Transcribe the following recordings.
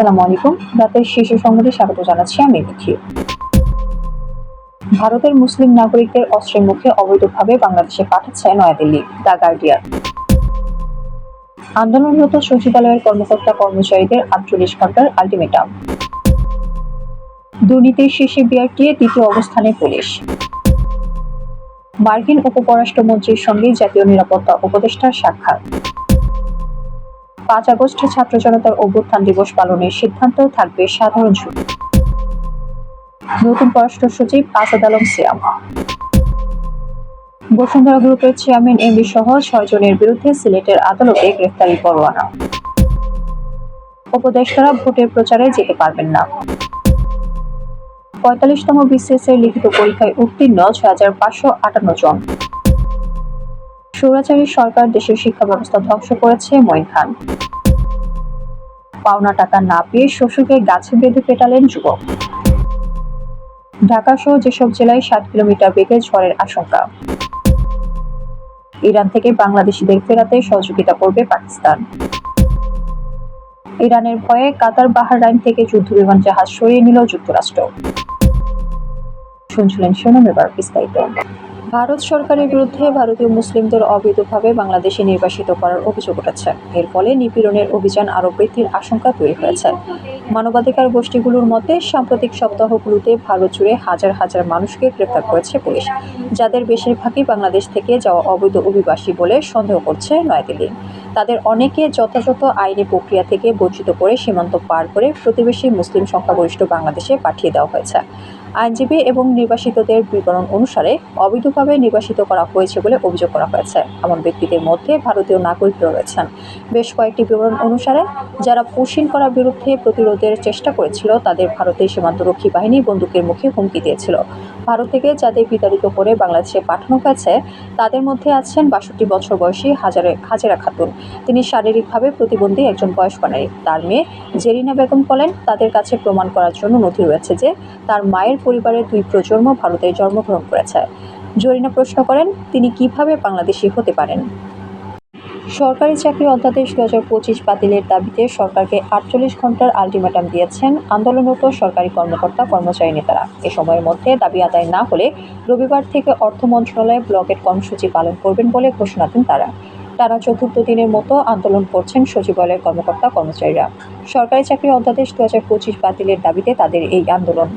আসসালামু আলাইকুম। রাতের শীর্ষ সংবাদে স্বাগত জানাচ্ছি আমি মিঠি ভারতের মুসলিম নাগরিকদের অস্ত্রের মুখে অবৈধভাবে বাংলাদেশে পাঠাচ্ছে নয়াদিল্লি, দ্য গার্ডিয়ান। আন্দোলনরত সচিবালয়ের কর্মকর্তা কর্মচারীদের আটচল্লিশ ঘণ্টার আলটিমেটাম। দুর্নীতির শীর্ষে বিআরটিএ দ্বিতীয় অবস্থানে পুলিশ। মার্কিন উপপররাষ্ট্রমন্ত্রীর সঙ্গে জাতীয় নিরাপত্তা উপদেষ্টার সাক্ষাৎ। পাঁচ আগস্ট ছাত্র জনতার অভ্যুত্থান দিবস পালনের সিদ্ধান্ত থাকবে সাধারণ ছুটি নতুন পররাষ্ট্র সচিব আসাদ আলম সিয়াম। বসুন্ধরা গ্রুপের চেয়ারম্যান এমবি সহ ছয় জনের বিরুদ্ধে সিলেটের আদালতে গ্রেফতারি পরোয়ানা। উপদেষ্টারা ভোটের প্রচারে যেতে পারবেন না। পঁয়তাল্লিশতম বিসিএস এর লিখিত পরীক্ষায় উত্তীর্ণ ছয় হাজার পাঁচশো আটান্ন জন। স্বৈরাচারী সরকার দেশের শিক্ষা ব্যবস্থা ধ্বংস করেছে মঈন খান। পাওনা টাকা না পেয়ে শ্বশুরকে গাছে বেঁধে পেটালেন যুবক। ঢাকা সহ যেসব জেলায় ষাট কিলোমিটার বেগে ঝড়ের আশঙ্কা। ইরান থেকে বাংলাদেশিদের ফেরাতে সহযোগিতা করবে পাকিস্তান। ইরানের ভয়ে কাতার বাহারাইন থেকে যুদ্ধবিমান জাহাজ সরিয়ে নিল যুক্তরাষ্ট্র। শুনছিলেন শিরোনাম এবার বিস্তারিত। ভারত সরকারের বিরুদ্ধে ভারতীয় মুসলিমদের অবৈধভাবে বাংলাদেশে নির্বাসিত করার অভিযোগ উঠেছে। এর ফলে নিপীড়নের অভিযান আরও বৃদ্ধির আশঙ্কা তৈরি হয়েছে। মানবাধিকার গোষ্ঠীগুলোর মতে, সাম্প্রতিক সপ্তাহগুলোতে ভারত জুড়ে হাজার হাজার মানুষকে গ্রেফতার করেছে পুলিশ। যাদের বেশিরভাগই বাংলাদেশ থেকে যাওয়া অবৈধ অভিবাসী বলে সন্দেহ করছে নয়াদিল্লি। তাদের অনেকে যথাযথ আইনি প্রক্রিয়া থেকে বঞ্চিত করে সীমান্ত পার করে প্রতিবেশী মুসলিম সংখ্যাগরিষ্ঠ বাংলাদেশে পাঠিয়ে দেওয়া হয়েছে। আইনজীবী এবং নির্বাসিতদের বিবরণ অনুসারে অবৈধভাবে নির্বাসিত করা হয়েছে বলে অভিযোগ করা হয়েছে। এমন ব্যক্তিদের মধ্যে ভারতীয় নাগরিকরা রয়েছেন। বেশ কয়েকটি বিবরণ অনুসারে, যারা পুশিন করার বিরুদ্ধে প্রতিরোধের চেষ্টা করেছিল, তাদের ভারতের সীমান্তরক্ষী বাহিনী বন্দুকের মুখে হুমকি দিয়েছিল। ভারত থেকে যাদের বিতাড়িত করে বাংলাদেশে পাঠানো হয়েছে, তাদের মধ্যে আছেন বাষট্টি বছর বয়সী হাজারে হাজেরা খাতুন। তিনি শারীরিকভাবে প্রতিবন্ধী একজন বয়স্ক নারী। তার মেয়ে জেরিনা বেগম বলেন, তাদের কাছে প্রমাণ করার জন্য নথি রয়েছে যে তার মায়ের পরিবারের দুই প্রজন্ম ভারতে জন্মগ্রহণ করেছে। জরিনা প্রশ্ন করেন, তিনি কীভাবে বাংলাদেশি হতে পারেন? সরকারি চাকরি অধ্যাদেশ দু হাজার পঁচিশ বাতিলের দাবিতে সরকারকে আটচল্লিশ ঘণ্টার আলটিমেটাম দিয়েছেন আন্দোলনরত সরকারি কর্মকর্তা, কর্মচারী নেতারা। এ সময়ের মধ্যে দাবি আদায় না হলে রবিবার থেকে অর্থ মন্ত্রণালয়ে ব্লকেট কর্মসূচি পালন করবেন বলে ঘোষণা দেন তারা। টানা চতুর্থ দিনের মতো আন্দোলন করছেন সচিবালয়ের কর্মকর্তা, কর্মচারীরা। সরকারি চাকরি অধ্যাদেশ দু হাজার পঁচিশ বাতিলের দাবিতে তাদের এই আন্দোলন।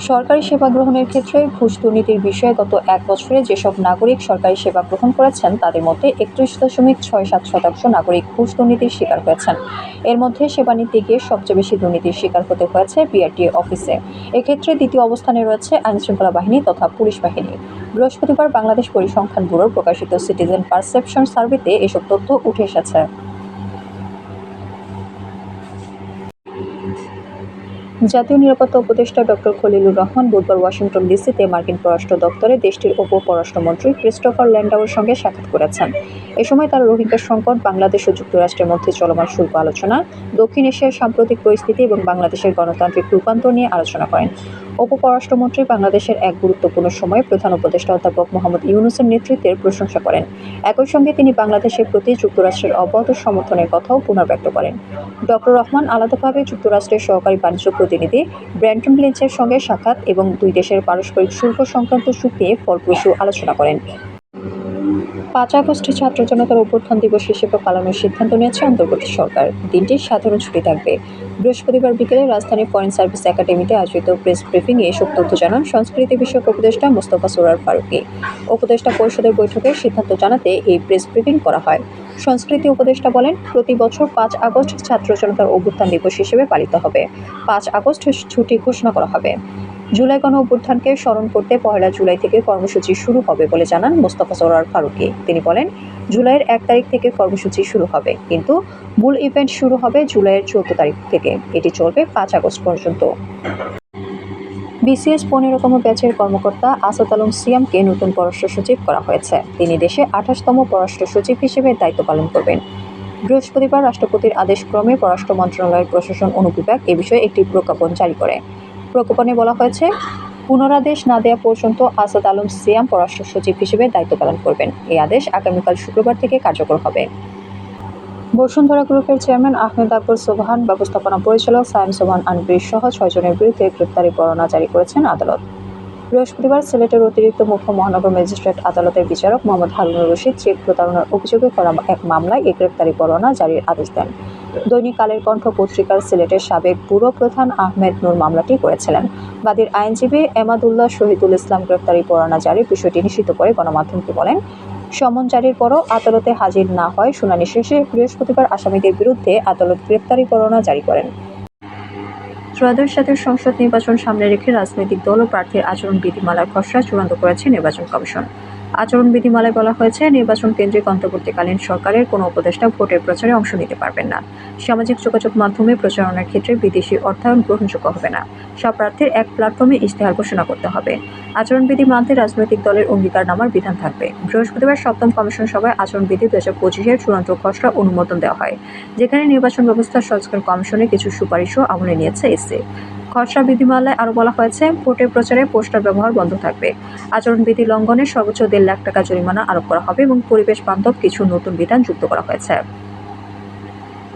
সরকারি সেবা গ্রহণের ক্ষেত্রে ঘুষ দুর্নীতির বিষয়ে গত এক বছরে যেসব নাগরিক সরকারি সেবা গ্রহণ করেছেন, তাদের মধ্যে একত্রিশ দশমিক ছয় সাত শতাংশ নাগরিক ঘুষ দুর্নীতির শিকার হয়েছেন। এর মধ্যে সেবা নিতে গিয়ে সবচেয়ে বেশি দুর্নীতির শিকার হতে হয়েছে বিআরটিএ অফিসে। এক্ষেত্রে দ্বিতীয় অবস্থানে রয়েছে আইনশৃঙ্খলা বাহিনী তথা পুলিশ বাহিনী। বৃহস্পতিবার বাংলাদেশ পরিসংখ্যান ব্যুরোর প্রকাশিত সিটিজেন পারসেপশন সার্ভেতে এসব তথ্য উঠে এসেছে। জাতীয় নিরাপত্তা উপদেষ্টা ডক্টর খলিলুর রহমান বুধবার ওয়াশিংটন ডিসিতে মার্কিন পররাষ্ট্র দপ্তরে দেশটির উপ পররাষ্ট্রমন্ত্রী ক্রিস্টোফার ল্যান্ডাওয়ের সঙ্গে সাক্ষাৎ করেছেন। এ সময় তারা রোহিঙ্গা সংকট বাংলাদেশ ও যুক্তরাষ্ট্রের মধ্যে চলমান শুল্ক আলোচনা, দক্ষিণ এশিয়ার সাম্প্রতিক পরিস্থিতি এবং বাংলাদেশের গণতান্ত্রিক রূপান্তর নিয়ে আলোচনা করেন। উপ পররাষ্ট্রমন্ত্রী বাংলাদেশের এক গুরুত্বপূর্ণ সময়ে প্রধান উপদেষ্টা অধ্যাপক মোহাম্মদ ইউনুসের নেতৃত্বের প্রশংসা করেন। একই সঙ্গে তিনি বাংলাদেশের প্রতি যুক্তরাষ্ট্রের অব্যাহত সমর্থনের কথাও পুনর্ব্যক্ত করেন। ডক্টর রহমান আলাদাভাবে যুক্তরাষ্ট্রের সহকারী বাণিজ্য প্রতিনিধি ব্র্যান্টন লিঞ্চের সঙ্গে সাক্ষাৎ এবং দুই দেশের পারস্পরিক শুল্ক সংক্রান্ত চুক্তি ফলপ্রসূ আলোচনা করেন। পাঁচ আগস্টে ছাত্র জনতার অভ্যুত্থান দিবস হিসেবে পালনের সিদ্ধান্ত নিয়েছে অন্তর্বর্তী সরকার। দিনটি সাধারণ ছুটি থাকবে। বৃহস্পতিবার বিকেলে রাজধানী ফরেন সার্ভিস একাডেমিতে আয়োজিত প্রেস ব্রিফিংয়ে এসব তথ্য জানান সংস্কৃতি বিষয়ক উপদেষ্টা মোস্তফা সোরার ফারুকি। উপদেষ্টা পরিষদের বৈঠকে সিদ্ধান্ত জানাতে এই প্রেস ব্রিফিং করা হয়। সংস্কৃতি উপদেষ্টা বলেন, প্রতি বছর পাঁচ আগস্ট ছাত্র জনতার অভ্যুত্থান দিবস হিসেবে পালিত হবে। পাঁচ আগস্ট ছুটি ঘোষণা করা হবে। জুলাই গণ অভ্যুত্থানকে স্মরণ করতে পহেলা জুলাই থেকে কর্মসূচি শুরু হবে বলে জানান মোস্তফা সরার ফারুকি। তিনি বলেন, জুলাইয়ের এক তারিখ থেকে কর্মসূচি শুরু হবে, কিন্তু মূল ইভেন্ট শুরু হবে জুলাইয়ের চৌদ্দ তারিখ থেকে। এটি চলবে পাঁচ আগস্ট পর্যন্ত। বিসিএস পনেরোতম ব্যাচের কর্মকর্তা আসাদ আলম সিয়ামকে নতুন পররাষ্ট্র সচিব করা হয়েছে। তিনি দেশে আঠাশতম পররাষ্ট্র সচিব হিসেবে দায়িত্ব পালন করবেন। বৃহস্পতিবার রাষ্ট্রপতির আদেশক্রমে পররাষ্ট্র মন্ত্রণালয়ের প্রশাসন অনুবিভাগ এ বিষয়ে একটি প্রজ্ঞাপন জারি করে। প্রজ্ঞাপনে বলা হয়েছে, পুনরাদেশ না দেওয়া পর্যন্ত আসাদ আলম সিয়াম পররাষ্ট্র সচিব হিসেবে দায়িত্ব পালন করবেন। এই আদেশ আগামীকাল শুক্রবার থেকে কার্যকর হবে। বসুন্ধরা গ্রুপের চেয়ারম্যান আহমেদ আকবর সোবহান, ব্যবস্থাপনা পরিচালক সায়েম সোবহান আনবির সহ ছয়জনের বিরুদ্ধে গ্রেপ্তারি পরোয়ানা জারি করেছেন আদালত। বৃহস্পতিবার সিলেটের অতিরিক্ত মুখ্য মহানগর ম্যাজিস্ট্রেট আদালতের বিচারক মোহাম্মদ হারুনুর রশিদ চেক প্রতারণার অভিযোগে করা এক মামলায় এই গ্রেপ্তারি পরোয়ানা জারির আদেশ দেন। দৈনিক কালের কণ্ঠ পত্রিকার সিলেটের সাবেক পুরো প্রধান আহমেদ নূর মামলাটি করেছিলেন। বাদীর আইনজীবী এমাদুল্লাহ শহীদুল ইসলাম গ্রেপ্তারি পরোয়ানা জারির বিষয়টি নিশ্চিত করে গণমাধ্যমকে বলেন। সমন জারির পরও আদালতে হাজির না হয় শুনানি শেষে বৃহস্পতিবার আসামিদের বিরুদ্ধে আদালত গ্রেপ্তারি পরোয়ানা জারি করেন। ত্রয়োদশ জাতীয় সংসদ নির্বাচন সামনে রেখে রাজনৈতিক দল ও প্রার্থীর আচরণ বিধিমালার খসড়া চূড়ান্ত করেছে নির্বাচন কমিশন। আচরণ বিধিমালায় বলা হয়েছে, নির্বাচন কেন্দ্রিক অন্তর্বর্তীকালীন সরকারের কোনো উপদেষ্টা ভোটের প্রচারে অংশ নিতে পারবেন না। সামাজিক যোগাযোগ মাধ্যমে প্রচারণার ক্ষেত্রে বিদেশি অর্থায়ন গ্রহণযোগ্য হবে না। সব প্রার্থীর এক প্ল্যাটফর্মে ইশতেহার ঘোষণা করতে হবে। আচরণবিধি মানতে রাজনৈতিক দলের অঙ্গীকার নামার বিধান থাকবে। বৃহস্পতিবার সপ্তম কমিশন সভায় আচরণবিধি দু হাজার পঁচিশের চূড়ান্ত খসড়া অনুমোদন দেওয়া হয়, যেখানে নির্বাচন ব্যবস্থা সংস্কার কমিশনের কিছু সুপারিশও আমলে নিয়েছে এসে খসড়া বিধিমালায় আরও বলা হয়েছে, ভোটের প্রচারে পোস্টার ব্যবহার বন্ধ থাকবে। আচরণবিধি লঙ্ঘনে সর্বোচ্চ দেড় লাখ টাকা জরিমানা আরোপ করা হবে এবং পরিবেশ বান্ধব কিছু নতুন বিধান যুক্ত করা হয়েছে।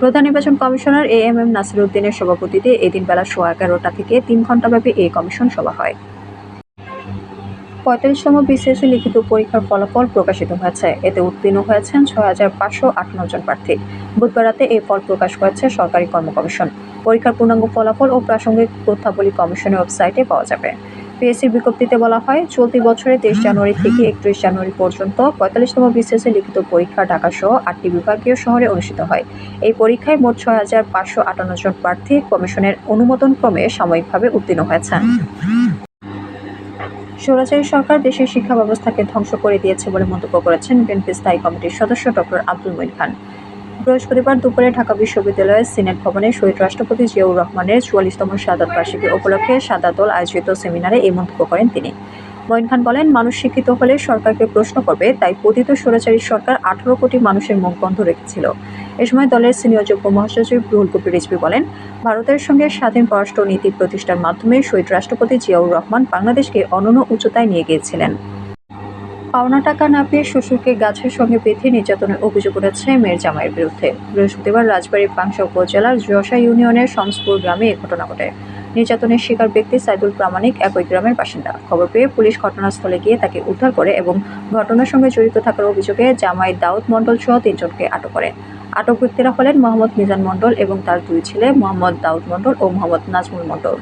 প্রধান নির্বাচন commissioner A M M Nasir উদ্দিনের সভাপতিতে এদিন বেলা সোয়া এগারোটা থেকে তিন ঘণ্টাব্যাপী এই কমিশন সভা হয়। পঁয়তাল্লিশতম বিসিএসসি লিখিত পরীক্ষার ফলাফল প্রকাশিত হয়েছে। এতে উত্তীর্ণ হয়েছেন ছয় হাজার পাঁচশো আটান্ন জন প্রার্থী। বুধবার রাতে এই ফল প্রকাশ করেছে সরকারি কর্ম কমিশন পরীক্ষার পূর্ণাঙ্গ ফলাফল ও প্রাসঙ্গিক তথ্যাবলী কমিশনের ওয়েবসাইটে পাওয়া যাবে। পিএসসির বিজ্ঞপ্তিতে বলা হয় চলতি বছরে তেইশ জানুয়ারি থেকে একত্রিশ জানুয়ারি পর্যন্ত পঁয়তাল্লিশতম বিসিএসসি লিখিত পরীক্ষা ঢাকা সহ আটটি বিভাগীয় শহরে অনুষ্ঠিত হয়। এই পরীক্ষায় মোট ছয় হাজার পাঁচশো আটান্ন জন প্রার্থী কমিশনের অনুমোদন ক্রমে সাময়িকভাবে উত্তীর্ণ হয়েছেন। স্বৈরাচারী সরকার দেশের শিক্ষা ব্যবস্থাকে ধ্বংস করে দিয়েছে বলে মন্তব্য করেছেন বিএনপি স্থায়ী কমিটির সদস্য ডক্টর আব্দুল মঈন খান। বৃহস্পতিবার দুপুরে ঢাকা বিশ্ববিদ্যালয়ের সিনেট ভবনে শহীদ রাষ্ট্রপতি জিয়াউর রহমানের চুয়াল্লিশতম সাদাত বার্ষিকী উপলক্ষে সাদাতল আয়োজিত সেমিনারে এই মন্তব্য করেন তিনি। মঈন খান বলেন, মানুষ শিক্ষিত হলে সরকারকে প্রশ্ন করবে, তাই পতিত স্বৈরাচারী সরকার আঠারো কোটি মানুষের মুখ বন্ধ রেখেছিল। এ সময় দলের সিনিয়র যুগ্ম মহাসচিব রুহুল কবির রিজভি বলেন, ভারতের সঙ্গে স্বাধীন পররাষ্ট্র নীতি প্রতিষ্ঠার মাধ্যমে শহীদ রাষ্ট্রপতি জিয়াউর রহমান বাংলাদেশকে অনন্য উচ্চতায় নিয়ে গিয়েছিলেন। পাওনা টাকা না পেয়ে শ্বশুরকে গাছের সঙ্গে বেঁধে নির্যাতনের অভিযোগ উঠেছে মেয়ের জামাইয়ের বিরুদ্ধে। বৃহস্পতিবার রাজবাড়ীর পাংশা উপজেলার যশা ইউনিয়নের শমসপুর গ্রামে এ ঘটনা ঘটে। নির্যাতনের শিকার ব্যক্তি সাইদুল প্রামাণিক একই গ্রামের বাসিন্দা। খবর পেয়ে পুলিশ ঘটনাস্থলে গিয়ে তাকে উদ্ধার করে এবং ঘটনার সঙ্গে জড়িত থাকার অভিযোগে জামাই দাউদ মণ্ডল সহ তিনজনকে আটক করে। আটক ব্যক্তিরা হলেন মোহাম্মদ মিজান মণ্ডল এবং তার দুই ছেলে মোহাম্মদ দাউদ মণ্ডল ও মোহাম্মদ নাজমুল মণ্ডল।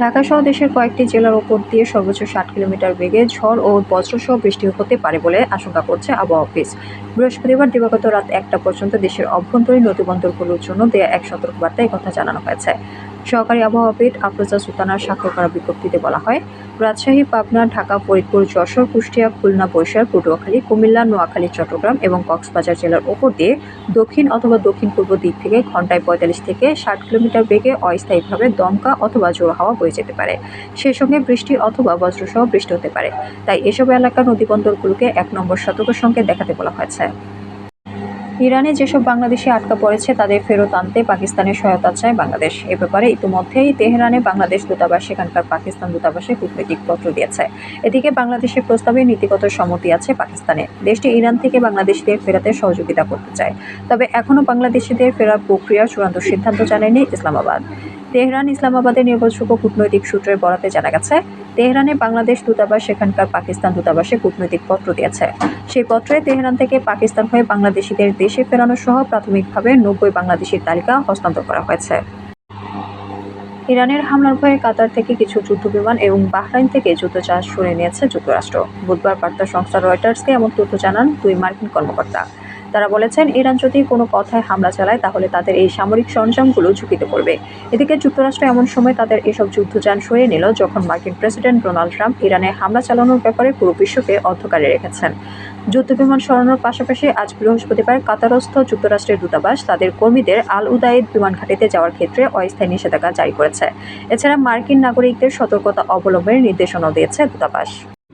ঢাকা সহ দেশের কয়েকটি জেলার ওপর দিয়ে সর্বোচ্চ ষাট কিলোমিটার বেগে ঝড় ও বজ্রসহ বৃষ্টি হতে পারে বলে আশঙ্কা করছে আবহাওয়া অফিস। বৃহস্পতিবার দিবাগত রাত একটা পর্যন্ত দেশের অভ্যন্তরীণ নদীবন্দরগুলোর জন্য দেয়া এক সতর্কবার্তায় কথা জানানো হয়েছে। সহকারী আবহাওয়াবিদ আফরোজা সুলতানার স্বাক্ষর করা বিজ্ঞপ্তিতে বলা হয়, রাজশাহী, পাবনা, ঢাকা, ফরিদপুর, যশোর, কুষ্টিয়া, খুলনা, বরিশাল, পটুয়াখালী, কুমিল্লা, নোয়াখালী, চট্টগ্রাম এবং কক্সবাজার জেলার ওপর দিয়ে দক্ষিণ অথবা দক্ষিণ পূর্ব দিক থেকে ঘন্টায় পঁয়তাল্লিশ থেকে ষাট কিলোমিটার বেগে অস্থায়ীভাবে দমকা অথবা জোর হাওয়া বয়ে যেতে পারে। সেই সঙ্গে বৃষ্টি অথবা বজ্রসহ বৃষ্টি হতে পারে। তাই এসব এলাকার নদীবন্দরগুলোকে এক নম্বর সতর্ক সঙ্গে দেখাতে বলা হয়েছে। ইরানে যেসব বাংলাদেশি আটকা পড়েছে, তাদের ফেরত আনতে পাকিস্তানের সহায়তা চায় বাংলাদেশ। এ ব্যাপারে ইতিমধ্যেই তেহরানে বাংলাদেশ দূতাবাস, সেখানকার পাকিস্তান দূতাবাসে কূটনৈতিক পত্র দিয়েছে। এদিকে বাংলাদেশের প্রস্তাবে নীতিগত সম্মতি আছে পাকিস্তানে দেশটি ইরান থেকে বাংলাদেশিদের ফেরাতে সহযোগিতা করতে চায়। তবে এখনও বাংলাদেশিদের ফেরার প্রক্রিয়ার চূড়ান্ত সিদ্ধান্ত জানায়নি ইসলামাবাদ। তেহরান ইসলামাবাদের নির্ভরযোগ্য কূটনৈতিক সূত্রের বরাতে জানা গেছে, তেহরানে বাংলাদেশ দূতাবাস, সেখানকার পাকিস্তান দূতাবাসে কূটনৈতিক পত্র দিয়েছে। সেই পত্রে তেহরান থেকে পাকিস্তান হয়ে বাংলাদেশিদের দেশে ফেরানো সহ প্রাথমিকভাবে নব্বই বাংলাদেশির তালিকা হস্তান্তর করা হয়েছে। ইরানের হামলার ভয়ে কাতার থেকে কিছু যুদ্ধবিমান এবং বাহরাইন থেকে যুদ্ধজাহাজ সরিয়ে নিয়েছে যুক্তরাষ্ট্র। বুধবার বার্তা সংস্থা রয়টার্সকে এমন তথ্য জানান দুই মার্কিন কর্মকর্তা। তারা বলেছেন, ইরান যদি কোনো কথায় হামলা চালায়, তাহলে তাদের এই সামরিক সরঞ্জামগুলো ঝুঁকিতে পড়বে। এদিকে যুক্তরাষ্ট্র এমন সময় তাদের এসব যুদ্ধযান সরিয়ে নিল, যখন মার্কিন প্রেসিডেন্ট ডোনাল্ড ট্রাম্প ইরানে হামলা চালানোর ব্যাপারে পুরো বিশ্বকে অন্ধকারে রেখেছেন। যুদ্ধবিমান সরানোর পাশাপাশি আজ বৃহস্পতিবার কাতারস্থ যুক্তরাষ্ট্রের দূতাবাস তাদের কর্মীদের আল উদাইদ বিমান ঘাটিতে যাওয়ার ক্ষেত্রে অস্থায়ী নিষেধাজ্ঞা জারি করেছে। এছাড়া মার্কিন নাগরিকদের সতর্কতা অবলম্বনের নির্দেশনাও দিয়েছে দূতাবাস।